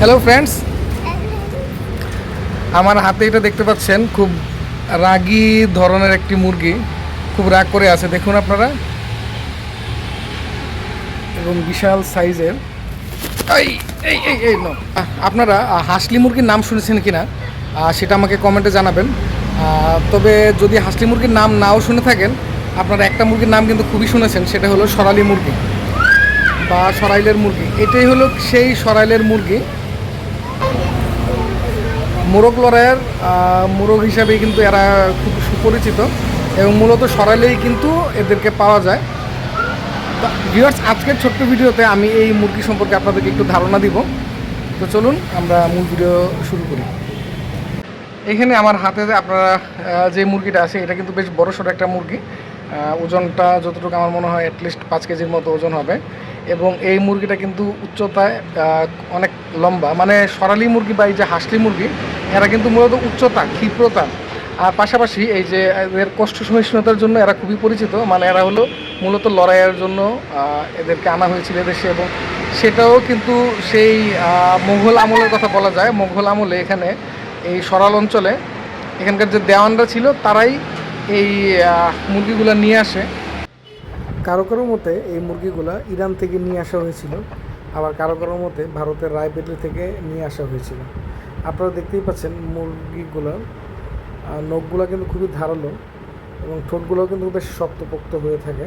Hello friends আমার হাতে এটা দেখতে পাচ্ছেন খুব রাগি ধরনের একটি মুরগি। খুব রাগ করে আছে দেখুন আপনারা। এবং বিশাল সাইজের। এই এই আপনারা হাসলি মুরগির নাম শুনেছেন কিনা? আহ, সেটা আমাকে কমেন্টে জানাবেন। তবে যদি হাসলি মুরগির নাম নাও শুনে থাকেন আপনারা একটা মুরগির নাম কিন্তু খুবই শুনেছেন সেটা হলো সরালি মুরগি বা সরাইলের মুরগি। এটাই হলো সেই সরাইলের মুরগি। মোরগ লড়াইয়ের মোরগ হিসাবে কিন্তু এরা খুব সুপরিচিত এবং মূলত সরাইলেই কিন্তু এদেরকে পাওয়া যায়। ভিউয়ার্স আজকের ছোট্ট ভিডিওতে আমি এই মুরগি সম্পর্কে আপনাদেরকে একটু ধারণা দিব। তো চলুন, আমরা মূল ভিডিও শুরু করি। এখানে আমার হাতে আপনারা যে মুরগিটা আছে, এটা কিন্তু বেশ বড় সড়ো একটা মুরগি। ওজনটা যতটুকু আমার মনে হয় অ্যাটলিস্ট পাঁচ কেজির মতো ওজন হবে। এবং এই মুরগিটা কিন্তু উচ্চতায় অনেক লম্বা। মানে সরালি মুরগি বা এই যে হাসলি মুরগি, এরা কিন্তু মূলত উচ্চতা, ক্ষিপ্রতা। আর পাশাপাশি এই যে এদের কষ্ট সহিষ্ণুতার জন্য এরা খুবই পরিচিত। মানে এরা হলো মূলত লড়াইয়ের জন্য এদেরকে আনা হয়েছিল এদেশে এবং সেটাও কিন্তু সেই মোঘল আমলের কথা বলা যায়। মোঘল আমলে এখানে এই সরাল অঞ্চলে এখানকার যে দেওয়ানরা ছিল, তারাই এই মুরগিগুলো নিয়ে আসে। কারও কারও মতে এই মুরগিগুলো ইরান থেকে নিয়ে আসা হয়েছিল, আবার কারও কারও মতে ভারতের রায়বেলি থেকে নিয়ে আসা হয়েছিল। আপনারা দেখতেই পাচ্ছেন মুরগিগুলো নখগুলো কিন্তু খুবই ধারালো এবং ঠোঁটগুলো কিন্তু বেশ শক্তপোক্ত হয়ে থাকে।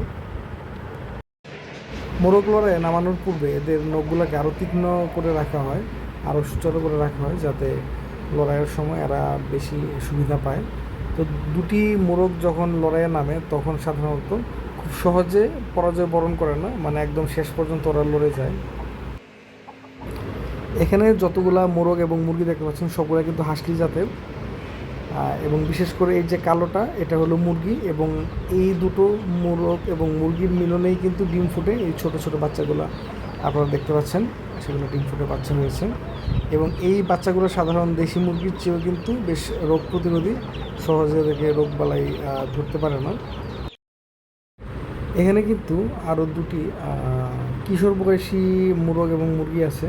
মোরগ নামানোর পূর্বে এদের নখগুলোকে আরও তীক্ষ্ণ করে রাখা হয় আরও সুচারু করে রাখা হয় যাতে লড়াইয়ের সময় এরা বেশি সুবিধা পায়। তো দুটি মোরগ যখন লড়াইয়ে নামে, তখন সাধারণত খুব সহজে পরাজয় বরণ করে না মানে একদম শেষ পর্যন্ত ওরা লড়ে যায়। এখানে যতগুলা মোরগ এবং মুরগি দেখতে পাচ্ছেন, সবগুলা কিন্তু হাসলি জাতের। এবং বিশেষ করে এই যে কালোটা, এটা হলো মুরগি এবং এই দুটো মোরগ এবং মুরগির মিলনেই কিন্তু ডিম ফুটে এই ছোট ছোট বাচ্চাগুলো। আপনারা দেখতে পাচ্ছেন, সেগুলো ডিম ফুটে বাচ্চা হয়েছে। এবং এই বাচ্চাগুলো সাধারণ দেশি মুরগির চেয়েও কিন্তু বেশ রোগ প্রতিরোধী, সহজে দেখে রোগ বালাই ধরতে পারে না। এখানে কিন্তু আরও দুটি কিশোর বয়সী মোরগ এবং মুরগি আছে।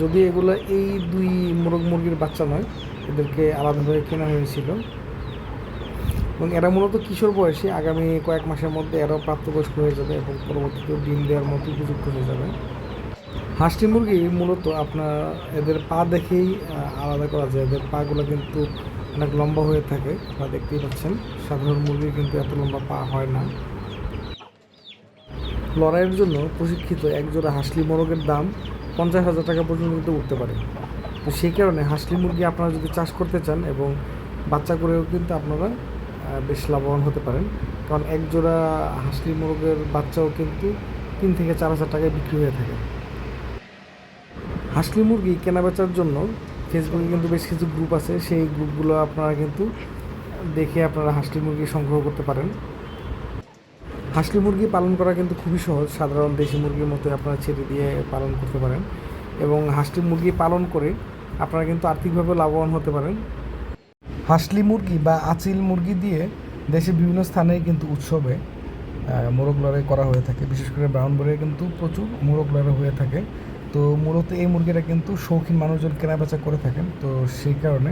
যদি এগুলো এই দুই মোরগ মুরগির বাচ্চা নয়, এদেরকে আলাদাভাবে কেনা হয়েছিল। এবং এরা মূলত কিশোর বয়সী, আগামী কয়েক মাসের মধ্যে এরাও প্রাপ্তবয়স্ক হয়ে যাবে এবং পরবর্তীতে ডিম দেওয়ার মতো উপযুক্ত হয়ে যাবে। হাঁসটি মুরগি মূলত আপনার এদের পা দেখেই আলাদা করা যায়। এদের পাগুলো কিন্তু অনেক লম্বা হয়ে থাকে আপনারা দেখতেই পাচ্ছেন। সাধারণ মুরগির কিন্তু এত লম্বা পা হয় না। লড়াইয়ের জন্য প্রশিক্ষিত একজোড়া হাসলি মোরগের দাম পঞ্চাশ হাজার টাকা পর্যন্ত কিন্তু উঠতে পারে। তো সেই কারণে হাসলি মুরগি আপনারা যদি চাষ করতে চান এবং বাচ্চা করেও কিন্তু আপনারা বেশ লাভবান হতে পারেন। কারণ এক জোড়া হাসলি মুরগের বাচ্চাও কিন্তু তিন থেকে চার হাজার টাকায় বিক্রি হয়ে থাকে। হাসলি মুরগি কেনাবেচার জন্য ফেসবুকে কিন্তু বেশ কিছু গ্রুপ আছে। সেই গ্রুপগুলো আপনারা কিন্তু দেখে আপনারা হাসলি মুরগি সংগ্রহ করতে পারেন। হাঁসলি মুরগি পালন করা কিন্তু খুবই সহজ। সাধারণ দেশি মুরগির মতো আপনারা ছেড়ে দিয়ে পালন করতে পারেন। এবং হাঁসলি মুরগি পালন করে আপনারা কিন্তু আর্থিকভাবে লাভবান হতে পারেন। হাঁসলি মুরগি বা আচিল মুরগি দিয়ে দেশের বিভিন্ন স্থানে কিন্তু উৎসবে মোরগ লড়াই করা হয়ে থাকে। বিশেষ করে ব্রাউন বরে কিন্তু প্রচুর মোরগ লড়াই হয়ে থাকে। তো মূলত এই মুরগিটা কিন্তু শৌখিন মানুষজন কেনাবেচা করে থাকেন। তো সেই কারণে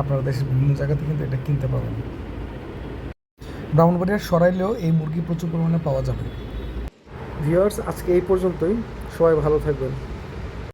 আপনারা দেশের বিভিন্ন জায়গাতে কিন্তু এটা কিনতে পাবেন ব্রাহ্মণবাড়িয়ার সরাইলেও এই মুরগি প্রচুর পরিমাণে পাওয়া যাবে। ভিউয়ার্স, আজকে এই পর্যন্তই। সবাই ভালো থাকবেন।